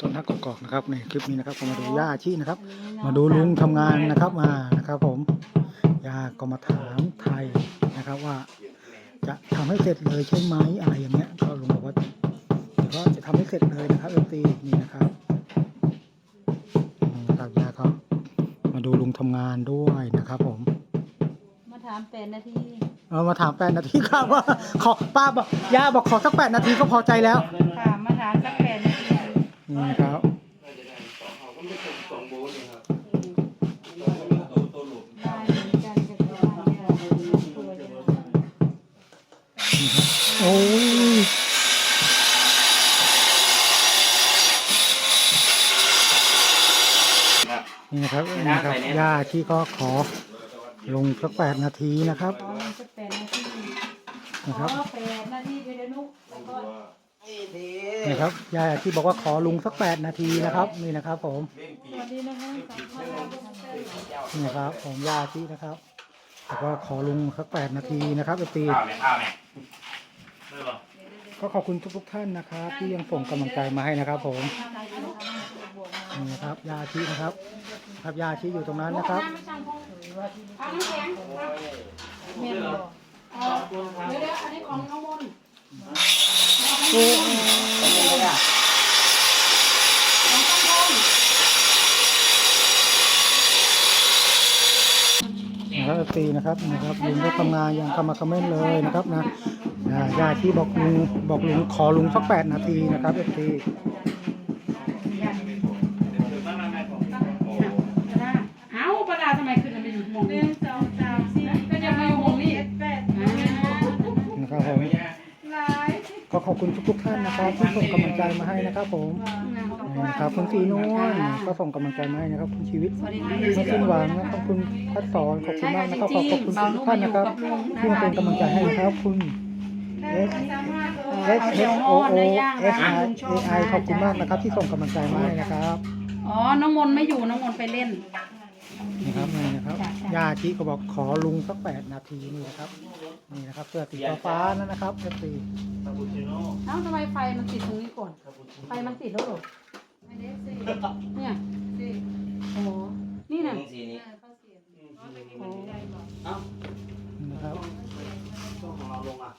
ต้นทักกอกๆนะครับในคลิปนี้นะครับก็มาดูย่าอาชีนะครับ มาดูลุงทำงานนะครับมานะครับ ผมย่าก็มาถามไทยนะครับว่า จะทำให้เสร็จเลยใช่ไหมอะไรอย่างเงี้ยก็ลุงบอกว่าเดี๋ยวก็จะทำให้เสร็จเลยนะครับเอฟซีนี่นะครับนี่นะครับย่าก็มาดูลุงทำงานด้วยนะครับ ผม มาถามแปดนาทีเอามาถามแปดนาทีครับว่าขอป้าบอกย่าบอกขอสักแปดนาทีก็พอใจแล้วค่ะมาถามสักแปดนาที นี่นะครับได้เหมือนกันกับที่บ้านเนี่ยตัวเดียวโอ้ยนี่นะครับนี่นะครับย่าที่ก็ขอลงสักแปดนาทีนะครับขอลงสักแปดนาทีนะครับขอแปดนาทีเดี๋ยวเดี๋ยวนุ๊กแล้วก็ นี่ครับย่าที่บอกว่าขอลุงสักแปดนาทีนะครับ นี่นะครับ ผมสวัสดีนะคะสัมภาษณ์ทุกท่านนี่นะครับผมย่าที่นะครับบอกว่าขอลุงสักแปดนาทีนะครับตีข้าวเนี่ยข้าวเนี่ยได้ปะก็ขอบคุณทุกๆท่านนะครับ ที่ยังส่งกำลังใจมาให้นะครับ ผมนี่นะครับย่าที่นะครับ ครับย่าที่อยู่ตรงนั้นนะครับเมียนบอกนะครับตีนะครับนะครับลุงได้ทำงานอย่างกรรมคอมเมนต์เลยนะครับนะอ่าญาติที่บอกลุงบอกลุงขอลุงสักแปดนาทีนะครับเอฟซี อบคุณทุกๆท่านนะครับที่ส่งกำลังใจมาให้นะครับผมนะครับคุณสีนวลก็ส่งกำลังใจมาให้นะครับ คุณชีวิตไม่สิ้นหวังนะขอบคุณพัดสอนขอบคุณมากนะครับขอบคุณทุกท่านนะครับที่มาเป็นกำลังใจให้นะครับคุณ S S H O O S I A I ขอบคุณมากนะครับ ที่ส่งกำลังใจมาให้นะครับ อ๋อ น้องมนไม่อยู่ น้องมนไปเล่น นะครับนี่นะครับยาชีก็บอกขอลุงสักแปดนาทีนี่นะครับ นี่นะครับเสื้อสีฟ้าๆนั่นนะครับเอฟซีคาปูชิโน่เอ้าทำไมไฟมันติดตรงนี้ก่อนไฟมันติดแล้วเหรอเนี่ยโอ้โหนี่น่ะสีนี้โอ้นะครับช่วงของเราลงอะ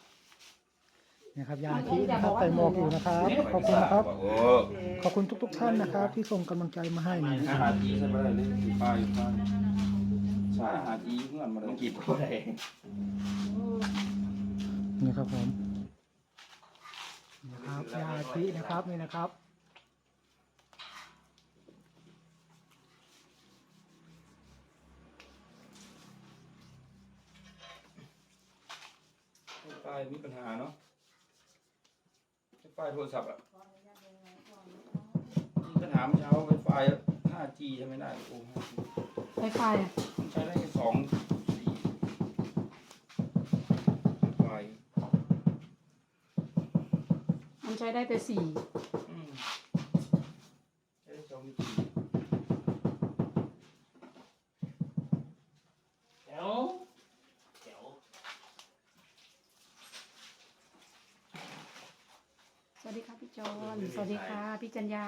นะครับยาชีนะครับใส่หมวกอยู่นะครับขอบคุณนะครับ โอ้ ขอบคุณทุก ๆ ท่านนะครับ ที่ส่งกำลังใจมาให้นะคอารับหารจีใช่ไหมล่ะนี่สีฟ้าอยู่ข้างใช่อาหารจีเพื่อนมาเลยมันกี่ตัวเลยนี่ครับผมนี่นะครับยาชีนะครับนี่นะครับไฟมีปัญหาเนาะไฟโทรศัพท์อะ มีปัญหาเมื่อเช้าไฟไฟ 5G ใช้ไม่ได้โอ้ 5G ไฟไฟอะมันใช้ได้แค่สองสี่ไฟมันใช้ได้แต่สี่ อืมใช้ได้สองสี่ เดี๋ยวเดี๋ยว สวัส ดีค่ะพี่จอนสวัสดีค่ะพี่จัญญา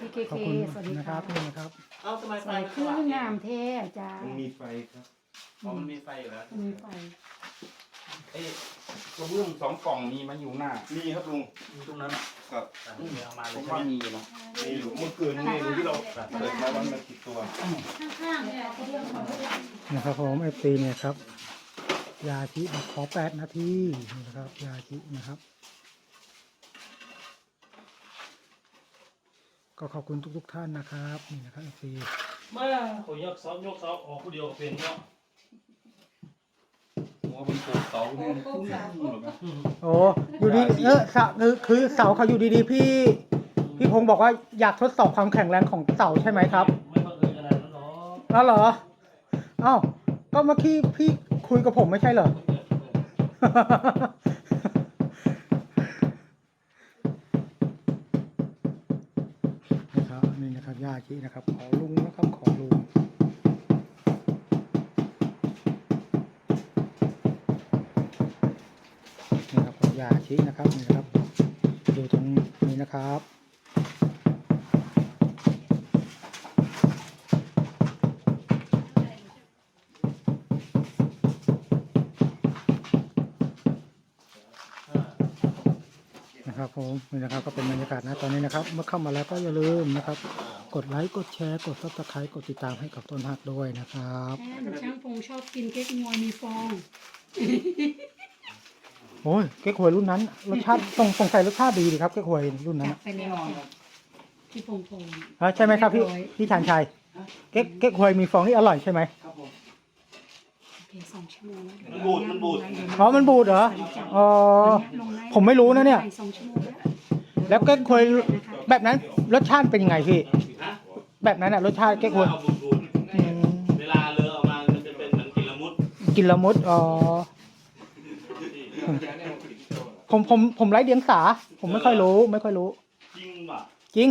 พี่เคขอบเคคุณสวัสดีนะคค่ะรับนี่นะครับ เอ้าทำไมไฟใส่เครื่องงามเท่จ้ามันมีไฟครับอ๋อมันมีไฟอยู่แล้วมีไฟเอ้ยกระเบื้องสองกล่องมีมาอยู่หน้า มีครับลุงตรงนั้นอะครับเดี๋ยวเอามาเลผยมใช่ว่าไหมมีอยู่เนาะมีอยู่เมื่อคืนนี่ที่เราเปิดมาวันมันติดตัวข้างๆเนี่ยเขาเรียกว่านะครับผมเอฟซีเนี่ยครับ ยาชีบอกขอแปดนาทีนี่นะครับ ยาชีนะครับ ก็ขอบคุณทุก ๆ ท่านนะครับนี่นะครับเอฟซีมาขอยกเสายกเสาออกผู้เดียวก็เป็นเนาะหัวมันปลูกเสาเนี่ยพุ่งหมดเลยโอ้อยู่ดีเออเสาคือคือเสาเขาอยู่ดีๆพี่พี่พงศ์บอกว่าอยากทดสอบความแข็งแรงของเสาใช่ไหมครับไม่บังเอิญขนาดนั้นหรอกแล้วเหรอเอ้าก็เมื่อกี้พี่คุยกับผมไม่ใช่เหรอ นะครับนี่นะ ครับยาชีนะครับ ขอลุงนะครับขอลุงนี่ครับยาชีนะครับนี่นะครับ ดูตรงนี้นะครับ ผมนี่นะครับก็เป็นบรรยากาศนะตอนนี้นะครับ เมื่อเข้ามาแล้วก็อย่าลืมนะครับ กดไลค์กดแชร์กดซับสไครต์กดติดตามให้กับต้นฮักด้วยนะครับแอนช่างพงชอบกินเก๊กงวยมีฟองโอ้ยเก๊กฮวยรุ่นนั้นรสชาติต้องสงสัยรสชาติดีดีครับเก๊กฮวยรุ่นนั้นจัอะบไปแล้วพี่พงพงอะใช่ไหมครับพี่เรียบร้อยพี่ชานชัยเก๊กเก๊กฮวยมีฟองนี่อร่อยใช่ไหม ครับผม โอเค สองชั่วโมงแล้วมันบูดมันบูด อ๋อมันบูดเหรออ๋อผมไม่รู้นะเนี่ย สองชั่วโมงแล้วแล้วเก๊กฮวยแบบนั้นรสชาติเป็นยังไงพี่ ฮะแบบนั้นอะรสชาติเก๊กฮวยเอาบูดบูดอืมเวลาเลอะออกมา มันจะเป็นเหมือนกินละมุดกินละมุดอ๋อผมผมผมไร้เดียงสา ผมไม่ค่อยรู้ ไม่ค่อยรู้ จริงป่ะจริง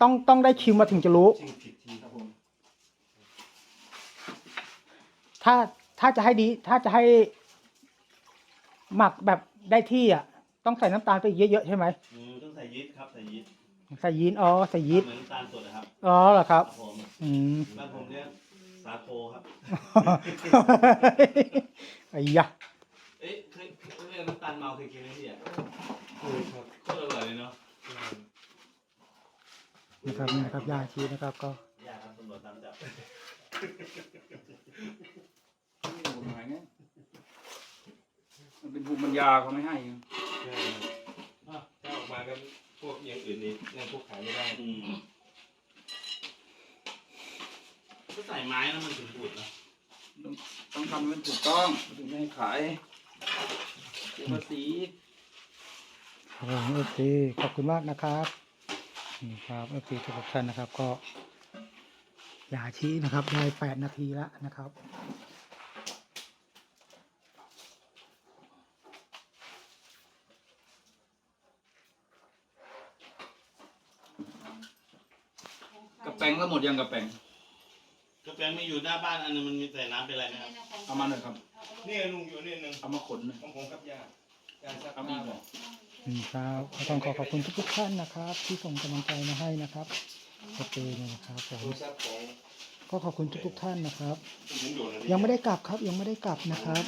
ต้องต้องได้ชิมมาถึงจะรู้ จริงผิดทีครับผม ถ้าถ้าจะให้ดี ถ้าจะให้ หมักแบบได้ที่อะ ต้องใส่น้ำตาลไปเยอะๆใช่ไหมอืมต้องใส่ยีสต์ครับใส่ยีสต์ใส่ยีนอ๋อใส่ยีสต์เหมือนน้ำตาลสดนะครับอ๋อเหรอครับครับผมอืม บ้านผมเรียกสาโทครับ ไอ้ยะเอ๊ะเคยเรียกน้ำตาลเมาเคยกินไหมพี่อะเคยครับโคตรอร่อยเลยเนาะนะครับนี่นะครับยาชีนะครับก็ ยากครับตำรวจตามจับนี่กฎหมาย ไงมันเป็นภูมิปัญญาเขาไม่ให้ไงถ้าออกมาก็พวกอย่างอื่นนี่ยังพวกขายไม่ได้อืมก็ใส่ไม้แล้วมันถึงบูดนะต้องต้องทำให้มันถูกต้องถึงจะให้ขายเสียภาษีครับผมเอฟซีขอบคุณมากนะครับนี่ครับเอฟซีทุกท่านนะครับก็ยาชีนะครับได้แปดนาทีแล้วนะครับ กระ แปงแล้วหมดยังกระแปงกาแฟไม่อยู่หน้าบ้านอันนึงมันมีแต่น้ำเป็นไรนะครับเอามาหน่อยครับนี่ลุงอยู่นี่หนึ่งเอามาขนหน่อยของผมครับยาการซักเอาผ้าอีกเหรอนี่ครับก็ต้องขอขอบคุณทุกๆท่านนะครับ ที่ส่งกำลังใจมาให้นะครับโอเคนะครับผมโทรศัพท์ของก็ขอบคุณทุกๆท่านนะครับ ผมโดนนะยังไม่ได้กลับครับยังไม่ได้กลับนะครับ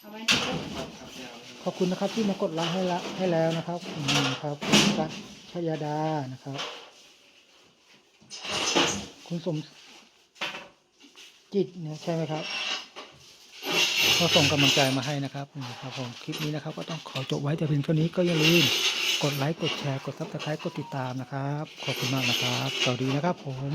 เอาไว้ในรถครับยาวขอบคุณนะครับที่มากดไลค์ให้ละให้แล้วนะครับอืมครับคุณกัชยาดานะครับ คุณสมจิตเนี่ยใช่ไหมครับก็ส่งกำลังใจมาให้นะครับครับผมคลิปนี้นะครับ ก็ต้องขอจบไว้แต่เพียงเท่านี้ก็อย่าลืมกดไลค์กดแชร์กดซับสไครต์กดติดตามนะครับ ขอบคุณมากนะครับ สวัสดีนะครับผม